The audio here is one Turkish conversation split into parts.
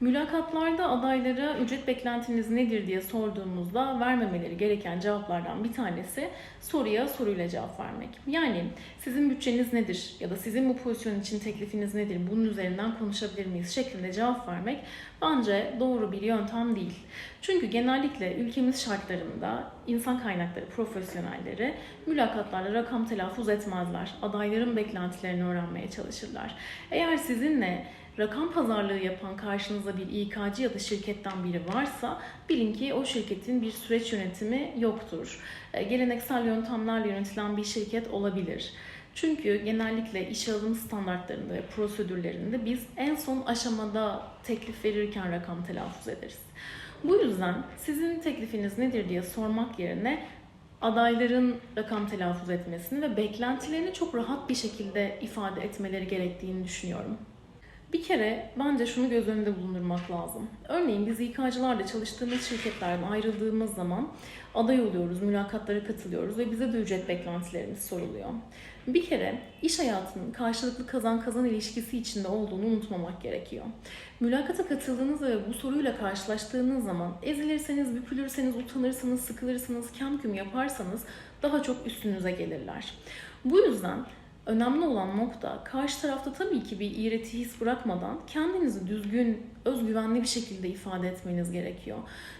Mülakatlarda adaylara ücret beklentiniz nedir diye sorduğumuzda vermemeleri gereken cevaplardan bir tanesi soruya soruyla cevap vermek. Yani sizin bütçeniz nedir ya da sizin bu pozisyon için teklifiniz nedir bunun üzerinden konuşabilir miyiz şeklinde cevap vermek bence doğru bir yöntem değil. Çünkü genellikle ülkemiz şartlarında insan kaynakları profesyonelleri mülakatlarda rakam telaffuz etmezler. Adayların beklentilerini öğrenmeye çalışırlar. Eğer sizinle rakam pazarlığı yapan karşınızda bir İK'cı ya da şirketten biri varsa bilin ki o şirketin bir süreç yönetimi yoktur. E, Geleneksel yöntemlerle yönetilen bir şirket olabilir. Çünkü genellikle işe alım standartlarında ve prosedürlerinde biz en son aşamada teklif verirken rakam telaffuz ederiz. Bu yüzden sizin teklifiniz nedir diye sormak yerine adayların rakam telaffuz etmesini ve beklentilerini çok rahat bir şekilde ifade etmeleri gerektiğini düşünüyorum. Bir kere bence şunu göz önünde bulundurmak lazım. Örneğin biz İK'cılarla çalıştığımız şirketlerden ayrıldığımız zaman aday oluyoruz, mülakatlara katılıyoruz ve bize de ücret beklentilerimiz soruluyor. Bir kere iş hayatının karşılıklı kazan kazan ilişkisi içinde olduğunu unutmamak gerekiyor. Mülakata katıldığınız ve bu soruyla karşılaştığınız zaman ezilirseniz, bükülürseniz, utanırsanız, sıkılırsınız, kem küm yaparsanız daha çok üstünüze gelirler. Bu yüzden önemli olan nokta karşı tarafta tabii ki bir iğreti his bırakmadan kendinizi düzgün, özgüvenli bir şekilde ifade etmeniz gerekiyor.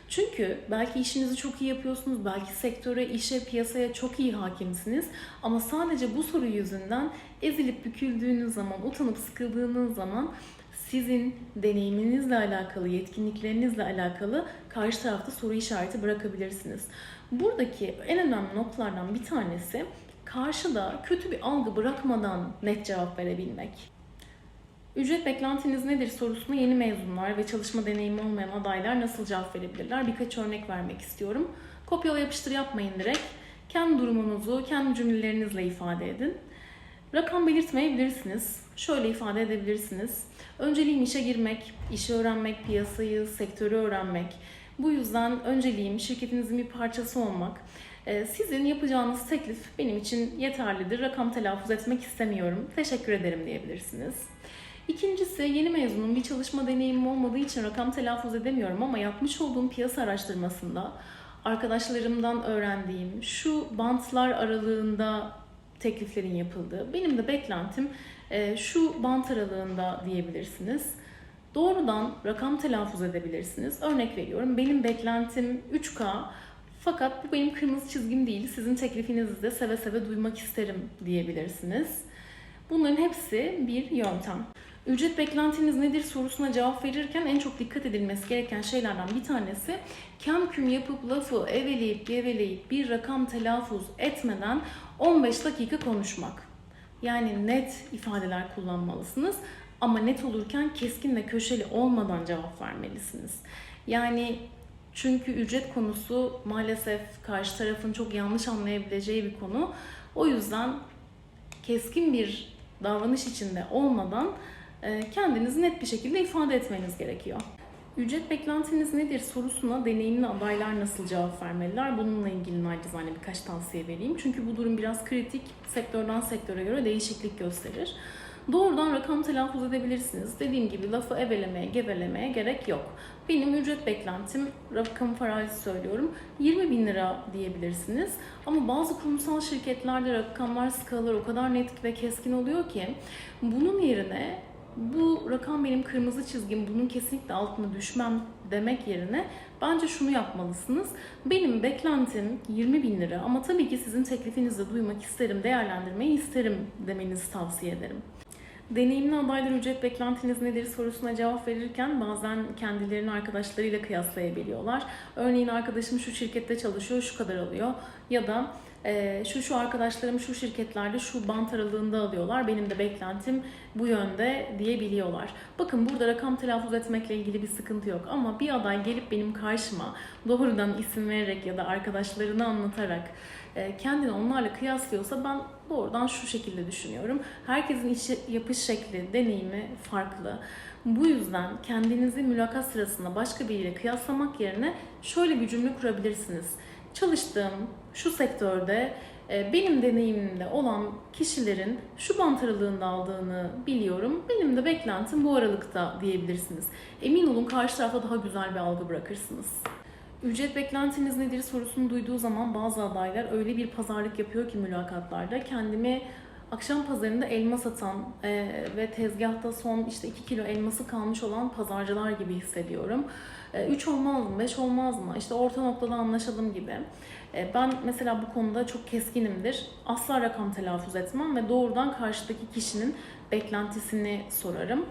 Çünkü belki işinizi çok iyi yapıyorsunuz, belki sektöre, işe, piyasaya çok iyi hakimsiniz ama sadece bu soru yüzünden ezilip büküldüğünüz zaman, utanıp sıkıldığınız zaman sizin deneyiminizle alakalı, yetkinliklerinizle alakalı karşı tarafta soru işareti bırakabilirsiniz. Buradaki en önemli noktalardan bir tanesi karşıda kötü bir algı bırakmadan net cevap verebilmek. Ücret beklentiniz nedir sorusuna yeni mezunlar ve çalışma deneyimi olmayan adaylar nasıl cevap verebilirler? Birkaç örnek vermek istiyorum. Kopyala yapıştır yapmayın direkt. Kendi durumunuzu kendi cümlelerinizle ifade edin. Rakam belirtmeyebilirsiniz. Şöyle ifade edebilirsiniz. Önceliğim işe girmek, işi öğrenmek, piyasayı, sektörü öğrenmek. Bu yüzden önceliğim şirketinizin bir parçası olmak. Ee, Sizin yapacağınız teklif benim için yeterlidir. Rakam telaffuz etmek istemiyorum. Teşekkür ederim diyebilirsiniz. İkincisi yeni mezunum bir çalışma deneyimim olmadığı için rakam telaffuz edemiyorum ama yapmış olduğum piyasa araştırmasında arkadaşlarımdan öğrendiğim şu bantlar aralığında tekliflerin yapıldığı. Benim de beklentim e, şu bant aralığında diyebilirsiniz. Doğrudan rakam telaffuz edebilirsiniz. Örnek veriyorum benim beklentim 3K fakat bu benim kırmızı çizgim değil. Sizin teklifinizi de seve seve duymak isterim diyebilirsiniz. Bunların hepsi bir yöntem. Ücret beklentiniz nedir sorusuna cevap verirken en çok dikkat edilmesi gereken şeylerden bir tanesi kem küm yapıp lafı eveleyip geveleyip bir rakam telaffuz etmeden 15 dakika konuşmak. Yani net ifadeler kullanmalısınız ama net olurken keskin ve köşeli olmadan cevap vermelisiniz. Yani çünkü ücret konusu maalesef karşı tarafın çok yanlış anlayabileceği bir konu. O yüzden keskin bir davranış içinde olmadan e, kendinizi net bir şekilde ifade etmeniz gerekiyor. Ücret beklentiniz nedir sorusuna deneyimli adaylar nasıl cevap vermeliler? Bununla ilgili nacizane birkaç tavsiye vereyim. Çünkü bu durum biraz kritik. Sektörden sektöre göre değişiklik gösterir. Doğrudan rakam telaffuz edebilirsiniz. Dediğim gibi lafı evelemeye, gevelemeye gerek yok. Benim ücret beklentim, rakam farazi söylüyorum, 20 bin lira diyebilirsiniz. Ama bazı kurumsal şirketlerde rakamlar, skalalar o kadar net ve keskin oluyor ki bunun yerine bu rakam benim kırmızı çizgim, bunun kesinlikle altına düşmem demek yerine bence şunu yapmalısınız. Benim beklentim 20 bin lira ama tabii ki sizin teklifinizi duymak isterim, değerlendirmeyi isterim demenizi tavsiye ederim. Deneyimli adaylar ücret beklentiniz nedir sorusuna cevap verirken bazen kendilerini arkadaşlarıyla kıyaslayabiliyorlar. Örneğin arkadaşım şu şirkette çalışıyor, şu kadar alıyor ya da e, şu şu arkadaşlarım şu şirketlerde şu bant aralığında alıyorlar. Benim de beklentim bu yönde diyebiliyorlar. Bakın burada rakam telaffuz etmekle ilgili bir sıkıntı yok ama bir aday gelip benim karşıma doğrudan isim vererek ya da arkadaşlarını anlatarak e, kendini onlarla kıyaslıyorsa ben doğrudan şu şekilde düşünüyorum. Herkesin işi yapış şekli, deneyimi farklı. Bu yüzden kendinizi mülakat sırasında başka biriyle kıyaslamak yerine şöyle bir cümle kurabilirsiniz. Çalıştığım şu sektörde E, Benim deneyimimde olan kişilerin şu bant aralığında aldığını biliyorum. Benim de beklentim bu aralıkta diyebilirsiniz. Emin olun karşı tarafa daha güzel bir algı bırakırsınız. Ücret beklentiniz nedir sorusunu duyduğu zaman bazı adaylar öyle bir pazarlık yapıyor ki mülakatlarda kendimi akşam pazarında elma satan e, ve tezgahta son işte 2 kilo elması kalmış olan pazarcılar gibi hissediyorum. 3 olmaz mı, 5 olmaz mı, işte orta noktada anlaşalım gibi. E, Ben mesela bu konuda çok keskinimdir. Asla rakam telaffuz etmem ve doğrudan karşıdaki kişinin beklentisini sorarım.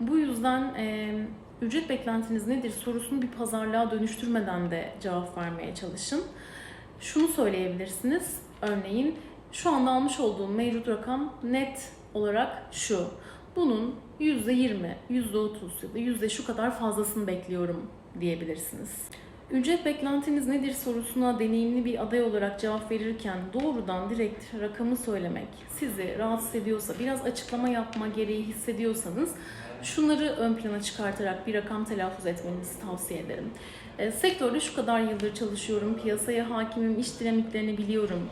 Bu yüzden e, ücret beklentiniz nedir sorusunu bir pazarlığa dönüştürmeden de cevap vermeye çalışın. Şunu söyleyebilirsiniz. Örneğin şu anda almış olduğum mevcut rakam net olarak şu. Bunun %20, %30 ya da şu kadar fazlasını bekliyorum diyebilirsiniz. Ücret beklentiniz nedir sorusuna deneyimli bir aday olarak cevap verirken doğrudan direkt rakamı söylemek sizi rahatsız ediyorsa, biraz açıklama yapma gereği hissediyorsanız şunları ön plana çıkartarak bir rakam telaffuz etmenizi tavsiye ederim. E, sektörde şu kadar yıldır çalışıyorum, piyasaya hakimim, iş dinamiklerini biliyorum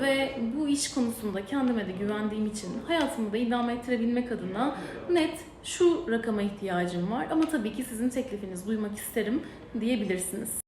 ve bu iş konusunda kendime de güvendiğim için hayatımı da idame ettirebilmek adına net şu rakama ihtiyacım var ama tabii ki sizin teklifinizi duymak isterim diyebilirsiniz.